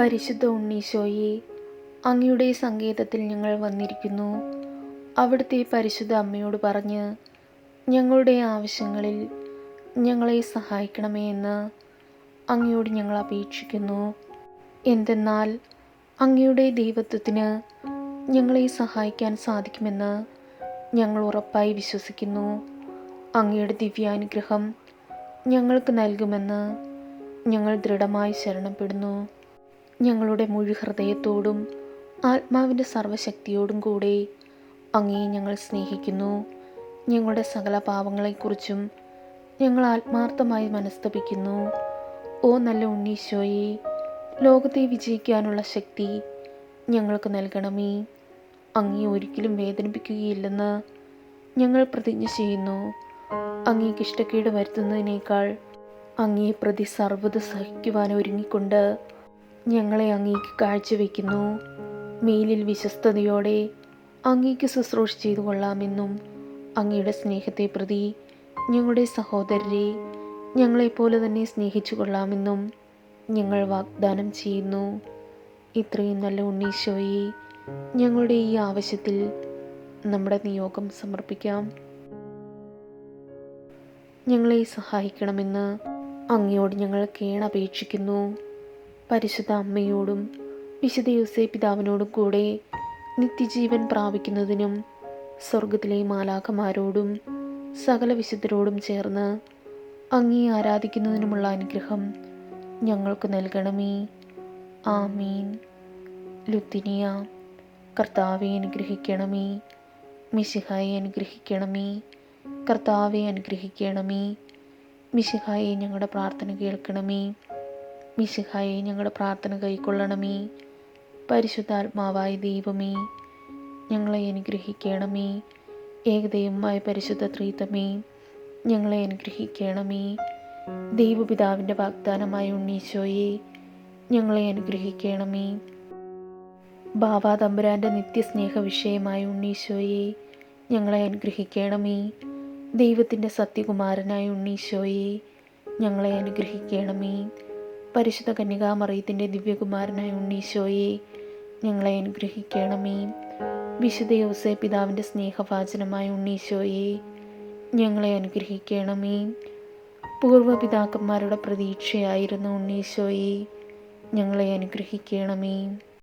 പരിശുദ്ധ ഉണ്ണീശോയെ അങ്ങയുടെ സങ്കേതത്തിൽ ഞങ്ങൾ വന്നിരിക്കുന്നു. അവിടുത്തെ പരിശുദ്ധ അമ്മയോട് പറഞ്ഞ് ഞങ്ങളുടെ ആവശ്യങ്ങളിൽ ഞങ്ങളെ സഹായിക്കണമേ എന്ന് അങ്ങയോട് ഞങ്ങൾ അപേക്ഷിക്കുന്നു. എന്തെന്നാൽ അങ്ങയുടെ ദൈവത്വത്തിന് ഞങ്ങളെ സഹായിക്കാൻ സാധിക്കുമെന്ന് ഞങ്ങൾ ഉറപ്പായി വിശ്വസിക്കുന്നു. അങ്ങയുടെ ദിവ്യാനുഗ്രഹം ഞങ്ങൾക്ക് നൽകുമെന്ന് ഞങ്ങൾ ദൃഢമായി ശരണപ്പെടുന്നു. ഞങ്ങളുടെ മുഴു ഹൃദയത്തോടും ആത്മാവിന്റെ സർവശക്തിയോടും കൂടെ അങ്ങയെ ഞങ്ങൾ സ്നേഹിക്കുന്നു. ഞങ്ങളുടെ സകല പാവങ്ങളെക്കുറിച്ചും ഞങ്ങൾ ആത്മാർത്ഥമായി മനസ്തപിക്കുന്നു. ഓ നല്ല ഉണ്ണീശോയെ ലോകത്തെ വിജയിക്കാനുള്ള ശക്തി ഞങ്ങൾക്ക് നൽകണമേ. അങ്ങേ ഒരിക്കലും വേദനിപ്പിക്കുകയില്ലെന്ന് ഞങ്ങൾ പ്രതിജ്ഞ ചെയ്യുന്നു. അങ്ങേക്ക് ഇഷ്ടക്കേട് വരുത്തുന്നതിനേക്കാൾ അങ്ങേ പ്രതി സർവത സഹിക്കുവാൻ ഒരുങ്ങിക്കൊണ്ട് ഞങ്ങളെ അങ്ങേക്ക് കാഴ്ചവെക്കുന്നു. മേലിൽ വിശ്വസ്തയോടെ അങ്ങേക്ക് ശുശ്രൂഷ ചെയ്തു കൊള്ളാമെന്നും അങ്ങയുടെ സ്നേഹത്തെ പ്രതി ഞങ്ങളുടെ സഹോദരരെ ഞങ്ങളെപ്പോലെ തന്നെ സ്നേഹിച്ചു കൊള്ളാമെന്നും ഞങ്ങൾ വാഗ്ദാനം ചെയ്യുന്നു. ഇത്രയും നല്ല ഉണ്ണീശോയെ ഞങ്ങളുടെ ഈ ആവശ്യത്തിൽ നമ്മുടെ നിയോഗം സമർപ്പിക്കാം. ഞങ്ങളെ സഹായിക്കണമെന്ന് അങ്ങയോട് ഞങ്ങൾ കേണപേക്ഷിക്കുന്നു. പരിശുദ്ധ അമ്മയോടും വിശുദ്ധ യൂസേ പിതാവിനോടും കൂടെ നിത്യജീവൻ പ്രാപിക്കുന്നതിനും സ്വർഗത്തിലെ മാലാഖമാരോടും സകല വിശുദ്ധരോടും ചേർന്ന് അങ്ങേ ആരാധിക്കുന്നതിനുമുള്ള അനുഗ്രഹം ഞങ്ങൾക്ക് നൽകണമേ. ആമീൻ. ലുത്തിനിയ കർത്താവെ അനുഗ്രഹിക്കണമേ. മിശിഹായെ അനുഗ്രഹിക്കണമേ. കർത്താവെ അനുഗ്രഹിക്കണമേ. മിശിഹായെ ഞങ്ങളുടെ പ്രാർത്ഥന കേൾക്കണമേ. മിശിഹായെ ഞങ്ങളുടെ പ്രാർത്ഥന കൈക്കൊള്ളണമേ. പരിശുദ്ധാത്മാവായ ദൈവമേ ഞങ്ങളെ അനുഗ്രഹിക്കണമേ. ഏകദൈവമായ പരിശുദ്ധ ത്രീതമേ ഞങ്ങളെ അനുഗ്രഹിക്കണമേ. ദൈവപിതാവിന്റെ വാഗ്ദാനമായ ഉണ്ണീശോയെ ഞങ്ങളെ അനുഗ്രഹിക്കണമേ. ബാബാ തമ്പുരാന്റെ നിത്യസ്നേഹ വിഷയമായ ഉണ്ണീശോയെ ഞങ്ങളെ അനുഗ്രഹിക്കണമേ. ദൈവത്തിന്റെ സത്യകുമാരനായ ഉണ്ണീശോയെ ഞങ്ങളെ അനുഗ്രഹിക്കണമേ. പരിശുദ്ധ കന്യകാമറിയത്തിന്റെ ദിവ്യകുമാരനായ ഉണ്ണീശോയെ ഞങ്ങളെ അനുഗ്രഹിക്കണമേ. വിശുദ്ധ യോസേ പിതാവിന്റെ സ്നേഹവാചനമായ ഉണ്ണീശോയെ ഞങ്ങളെ അനുഗ്രഹിക്കണമേ. പൂർവപിതാക്കന്മാരുടെ പ്രതീക്ഷയായിരുന്ന ഉണ്ണീശോയെ ഞങ്ങളെ അനുഗ്രഹിക്കണമേ.